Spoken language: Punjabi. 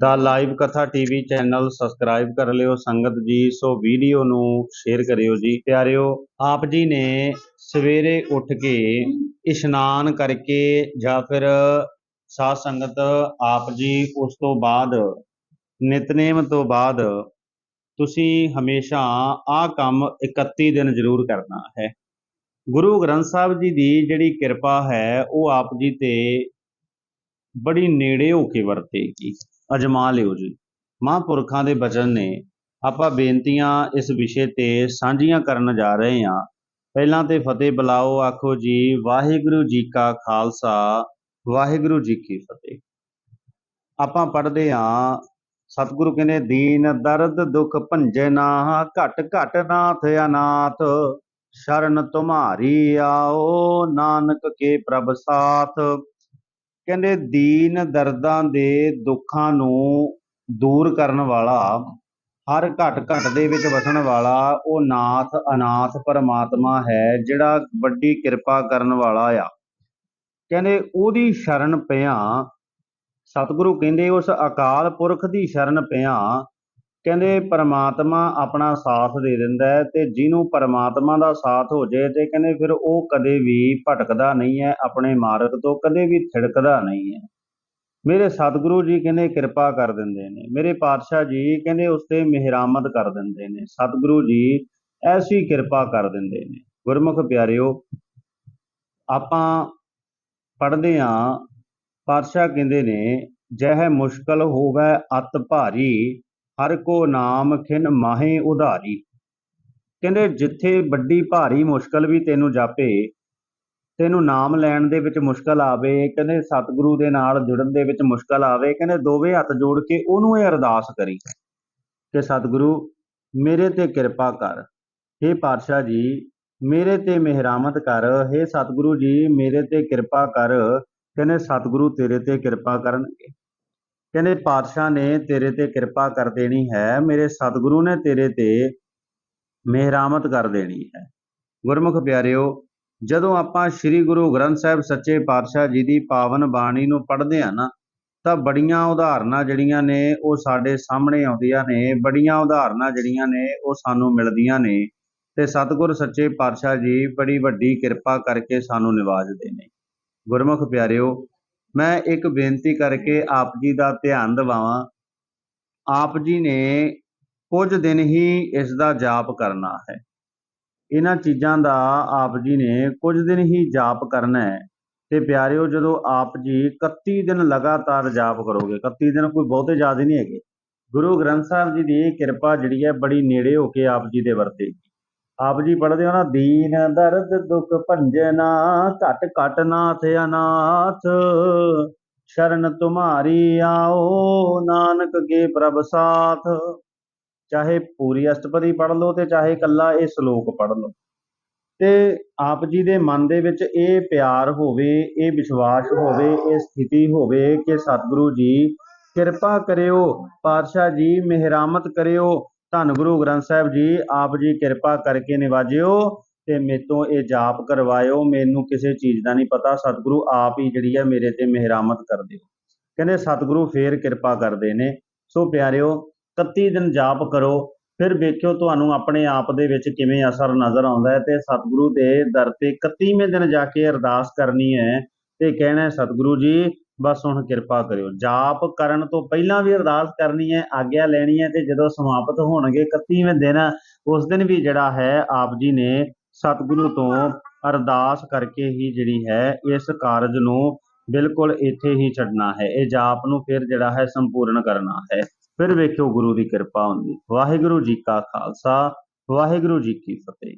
ਦਾ ਲਾਈਵ ਕਥਾ ਟੀਵੀ ਚੈਨਲ ਸਬਸਕ੍ਰਾਈਬ ਕਰ ਲਿਓ, ਸੰਗਤ ਜੀ, ਸੋ ਵੀਡੀਓ ਨੂੰ ਸ਼ੇਅਰ ਕਰਿਓ ਜੀ। ਪਿਆਰਿਓ, ਆਪ ਜੀ ਨੇ ਸਵੇਰੇ ਉੱਠ ਕੇ ਇਸ਼ਨਾਨ ਕਰਕੇ ਜਾਂ ਫਿਰ ਸਾਧ ਸੰਗਤ ਆਪ ਜੀ, ਉਸ ਤੋਂ ਬਾਅਦ, ਨਿਤਨੇਮ ਤੋਂ ਬਾਅਦ ਤੁਸੀਂ ਹਮੇਸ਼ਾ ਆਹ ਕੰਮ 31 ਦਿਨ ਜ਼ਰੂਰ ਕਰਨਾ ਹੈ। ਗੁਰੂ ਗ੍ਰੰਥ ਸਾਹਿਬ ਜੀ ਦੀ ਜਿਹੜੀ ਕਿਰਪਾ ਹੈ, ਉਹ ਆਪ ਜੀ ਤੇ ਬੜੀ ਨੇੜੇ ਹੋ ਕੇ ਵਰਤੇਗੀ। ਅਜਮਾ ਲਿਓ ਜੀ। ਮਹਾਂਪੁਰਖਾਂ ਦੇ ਬਚਨ ਨੇ ਆਪਾਂ ਬੇਨਤੀਆਂ ਇਸ ਵਿਸ਼ੇ ਤੇ ਸਾਂਝੀਆਂ ਕਰਨ ਜਾ ਰਹੇ ਹਾਂ। ਪਹਿਲਾਂ ਤੇ ਫਤਿਹ ਬੁਲਾਓ, ਆਖੋ ਜੀ, ਵਾਹਿਗੁਰੂ ਜੀ ਕਾ ਖਾਲਸਾ, ਵਾਹਿਗੁਰੂ ਜੀ ਕੀ ਫਤਿਹ। ਆਪਾਂ ਪੜ੍ਹਦੇ ਹਾਂ, ਸਤਿਗੁਰੂ ਕਹਿੰਦੇ, ਦੀਨ ਦਰਦ ਦੁਖ ਭੰਜੇ ਨਾ ਘਟ ਘਟ ਨਾਥ ਅਨਾਥ, ਸ਼ਰਨ ਤੁਮਾਰੀ ਆਓ, ਨਾਨਕ ਕੇ ਪ੍ਰਭ ਸਾਥ। ਕਹਿੰਦੇ ਦੀਨ ਦਰਦਾਂ ਦੇ ਦੁੱਖਾਂ ਨੂੰ ਦੂਰ ਕਰਨ ਵਾਲਾ, ਹਰ ਘਟ ਘਟ ਦੇ ਵਿੱਚ ਵਸਣ ਵਾਲਾ, ਉਹ ਨਾਥ ਅਨਾਥ ਪਰਮਾਤਮਾ ਹੈ, ਜਿਹੜਾ ਵੱਡੀ ਕਿਰਪਾ ਕਰਨ ਵਾਲਾ ਆ। ਕਹਿੰਦੇ ਉਹਦੀ ਸ਼ਰਨ ਪਿਆ, ਸਤਿਗੁਰੂ ਕਹਿੰਦੇ ਉਸ ਅਕਾਲ ਪੁਰਖ ਦੀ ਸ਼ਰਨ ਪਿਆ ਕਹਿੰਦੇ ਪਰਮਾਤਮਾ ਆਪਣਾ ਸਾਥ ਦੇ ਦਿੰਦਾ ਹੈ ਤੇ ਜਿਹਨੂੰ ਪਰਮਾਤਮਾ ਦਾ ਸਾਥ ਹੋ ਜਾਏ ਤੇ ਕਹਿੰਦੇ ਫਿਰ ਉਹ ਕਦੇ ਵੀ ਭਟਕਦਾ ਨਹੀਂ ਹੈ, ਆਪਣੇ ਮਾਰਗ ਤੋਂ ਕਦੇ ਵੀ ਥਿੜਕਦਾ ਨਹੀਂ ਹੈ। ਮੇਰੇ ਸਤਿਗੁਰੂ ਜੀ ਕਹਿੰਦੇ ਕਿਰਪਾ ਕਰ ਦਿੰਦੇ ਨੇ, ਮੇਰੇ ਪਾਤਸ਼ਾਹ ਜੀ ਕਹਿੰਦੇ ਉਸ ਤੇ ਮਿਹਰਾਮਤ ਕਰ ਦਿੰਦੇ ਨੇ, ਸਤਿਗੁਰੂ ਜੀ ਐਸੀ ਕਿਰਪਾ ਕਰ ਦਿੰਦੇ ਨੇ। ਗੁਰਮੁਖ ਪਿਆਰਿਓ, ਆਪਾਂ ਪੜ੍ਹਦੇ ਹਾਂ, ਪਾਤਸ਼ਾਹ ਕਹਿੰਦੇ ਨੇ, ਜਹ ਮੁਸ਼ਕਲ ਹੋਵੇ ਅਤ ਭਾਰੀ ਹਰ ਕੋ ਨਾਮ ਖਿਨ ਮਾਹੇ ਉਧਾਰੀ। ਕਹਿੰਦੇ, ਜਿੱਥੇ ਵੱਡੀ ਭਾਰੀ ਮੁਸ਼ਕਲ ਵੀ ਤੈਨੂੰ ਜਾਪੇ, ਤੈਨੂੰ ਨਾਮ ਲੈਣ ਦੇ ਵਿੱਚ ਮੁਸ਼ਕਲ ਆਵੇ, ਕਹਿੰਦੇ, ਸਤਿਗੁਰੂ ਦੇ ਨਾਲ ਜੁੜਨ ਦੇ ਵਿੱਚ ਮੁਸ਼ਕਲ ਆਵੇ, ਕਹਿੰਦੇ, ਦੋਵੇਂ ਹੱਥ ਜੋੜ ਕੇ ਉਹਨੂੰ ਇਹ ਅਰਦਾਸ ਕਰੀ ਕਿ ਸਤਿਗੁਰੂ, ਮੇਰੇ ਤੇ ਕਿਰਪਾ ਕਰ। हे ਪਾਤਸ਼ਾਹ ਜੀ, ਮੇਰੇ ਤੇ ਮਿਹਰਾਮਤ ਕਰ। हे ਸਤਿਗੁਰੂ ਜੀ, ਮੇਰੇ ਤੇ ਕਿਰਪਾ ਕਰ। ਕਹਿੰਦੇ, ਸਤਿਗੁਰੂ ਤੇਰੇ ਤੇ ਕਿਰਪਾ ਕਰਨਗੇ। ਕਹਿੰਦੇ, ਪਾਤਸ਼ਾਹ ਨੇ ਤੇਰੇ ਤੇ ਕਿਰਪਾ ਕਰ ਦੇਣੀ ਹੈ, ਮੇਰੇ ਸਤਿਗੁਰੂ ਨੇ ਤੇਰੇ ਤੇ ਮਿਹਰਾਮਤ ਕਰ ਦੇਣੀ ਹੈ। ਗੁਰਮੁਖ ਪਿਆਰਿਓ, ਜਦੋਂ ਆਪਾਂ ਸ੍ਰੀ ਗੁਰੂ ਗ੍ਰੰਥ ਸਾਹਿਬ ਸੱਚੇ ਪਾਤਸ਼ਾਹ ਜੀ ਦੀ ਪਾਵਨ ਬਾਣੀ ਨੂੰ ਪੜ੍ਹਦੇ ਆ ਨਾ, ਤਾਂ ਬੜੀਆਂ ਉਦਾਹਰਨਾਂ ਜਿਹੜੀਆਂ ਨੇ, ਉਹ ਸਾਡੇ ਸਾਹਮਣੇ ਆਉਂਦੀਆਂ ਨੇ, ਬੜੀਆਂ ਉਦਾਹਰਨਾਂ ਜਿਹੜੀਆਂ ਨੇ, ਉਹ ਸਾਨੂੰ ਮਿਲਦੀਆਂ ਨੇ ਤੇ ਸਤਿਗੁਰ ਸੱਚੇ ਪਾਤਸ਼ਾਹ ਜੀ ਬੜੀ ਵੱਡੀ ਕਿਰਪਾ ਕਰਕੇ ਸਾਨੂੰ ਨਿਵਾਜਦੇ ਨੇ। ਗੁਰਮੁਖ ਪਿਆਰਿਓ ਮੈਂ ਇੱਕ ਬੇਨਤੀ ਕਰਕੇ ਆਪ ਜੀ ਦਾ ਧਿਆਨ ਦਿਵਾਵਾਂ। ਆਪ ਜੀ ਨੇ ਕੁਝ ਦਿਨ ਹੀ ਇਸ ਦਾ ਜਾਪ ਕਰਨਾ ਹੈ। ਇਹਨਾਂ ਚੀਜ਼ਾਂ ਦਾ ਆਪ ਜੀ ਨੇ ਕੁਝ ਦਿਨ ਹੀ ਜਾਪ ਕਰਨਾ ਹੈ। ਤੇ ਪਿਆਰਿਓ ਜਦੋਂ ਆਪ ਜੀ 31 ਦਿਨ ਲਗਾਤਾਰ ਜਾਪ ਕਰੋਗੇ 31 ਦਿਨ ਕੋਈ ਬਹੁਤੇ ਜ਼ਿਆਦਾ ਨਹੀਂ ਹੈਗੇ। ਗੁਰੂ ਗ੍ਰੰਥ ਸਾਹਿਬ ਜੀ ਦੀ ਕਿਰਪਾ ਜਿਹੜੀ ਹੈ ਬੜੀ ਨੇੜੇ ਹੋ ਕੇ ਆਪ ਜੀ ਦੇ ਵਰਤੇਗੀ ਆਪ ਜੀ ਪੜ੍ਹਦੇ ਹੋ ਨਾ, ਦੀਨ ਦਰਦ ਦੁਖ ਭੰਜਨਾ ਘਟ ਘਟ ਨਾਥ ਅਨਾਥ। ਸ਼ਰਨ ਤੁਮਾਰੀ ਆਓ, ਨਾਨਕ ਕੇ ਪ੍ਰਭ ਸਾਥ। ਚਾਹੇ ਪੂਰੀ ਅਸ਼ਟਪਦੀ ਪੜ੍ਹ ਲਓ ਤੇ ਚਾਹੇ ਕੱਲਾ ਇਹ ਸ਼ਲੋਕ ਪੜ੍ਹ ਲਓ। ਤੇ ਆਪ ਜੀ ਦੇ ਮਨ ਦੇ ਵਿੱਚ ਇਹ ਪਿਆਰ ਹੋਵੇ, ਇਹ ਵਿਸ਼ਵਾਸ ਹੋਵੇ, ਇਹ ਸਥਿਤੀ ਹੋਵੇ ਕਿ ਸਤਿਗੁਰੂ ਜੀ ਕਿਰਪਾ ਕਰਿਓ, ਪਾਤਸ਼ਾਹ ਜੀ ਮਿਹਰਾਮਤ ਕਰਿਓ ਧੰਨ ਗੁਰੂ ਗ੍ਰੰਥ ਸਾਹਿਬ ਜੀ, ਆਪ ਜੀ ਕਿਰਪਾ ਕਰਕੇ ਨਿਵਾਜਿਓ ਤੇ ਮੇਤੋਂ ਇਹ ਜਾਪ ਕਰਵਾਇਓ, ਮੈਨੂੰ ਕਿਸੇ ਚੀਜ਼ ਦਾ ਨਹੀਂ ਪਤਾ, ਸਤਿਗੁਰੂ ਆਪ ਹੀ ਜਿਹੜੀ ਹੈ ਮੇਰੇ ਤੇ ਮਿਹਰਾਮਤ ਕਰ ਦਿਓ। ਕਹਿੰਦੇ, ਸਤਿਗੁਰੂ ਫੇਰ ਕਿਰਪਾ ਕਰਦੇ ਨੇ। ਸੋ ਪਿਆਰਿਓ 31 ਦਿਨ ਜਾਪ ਕਰੋ, ਫਿਰ ਵੇਖਿਓ ਤੁਹਾਨੂੰ ਆਪਣੇ ਆਪ ਦੇ ਵਿੱਚ ਕਿਵੇਂ ਅਸਰ ਨਜ਼ਰ ਆਉਂਦਾ ਹੈ ਤੇ ਸਤਿਗੁਰੂ ਦੇ ਦਰ ਤੇ 31ਵੇਂ ਦਿਨ ਜਾ ਕੇ ਅਰਦਾਸ ਕਰਨੀ ਹੈ ਤੇ ਕਹਿਣਾ ਸਤਿਗੁਰੂ ਜੀ ਬਸ ਹੁਣ ਕਿਰਪਾ ਕਰਿਓ। ਜਾਪ ਕਰਨ ਤੋਂ ਪਹਿਲਾਂ ਵੀ ਅਰਦਾਸ ਕਰਨੀ ਹੈ, ਆਗਿਆ ਲੈਣੀ ਹੈ ਤੇ ਜਦੋਂ ਸਮਾਪਤ ਹੋਣਗੇ 31ਵੇਂ ਦਿਨ, ਉਸ ਦਿਨ ਵੀ ਜਿਹੜਾ ਹੈ, ਆਪ ਜੀ ਨੇ ਸਤਿਗੁਰੂ ਤੋਂ ਅਰਦਾਸ ਕਰਕੇ ਹੀ ਜਿਹੜੀ ਹੈ, ਇਸ ਕਾਰਜ ਨੂੰ ਬਿਲਕੁਲ ਇੱਥੇ ਹੀ ਛੱਡਣਾ ਹੈ। ਇਹ ਜਾਪ ਨੂੰ ਫਿਰ ਜਿਹੜਾ ਹੈ, ਸੰਪੂਰਨ ਕਰਨਾ ਹੈ। ਫਿਰ ਵੇਖਿਓ ਗੁਰੂ ਦੀ ਕਿਰਪਾ ਹੁੰਦੀ। ਵਾਹਿਗੁਰੂ ਜੀ ਕਾ ਖਾਲਸਾ, ਵਾਹਿਗੁਰੂ ਜੀ ਕੀ ਫਤਿਹ।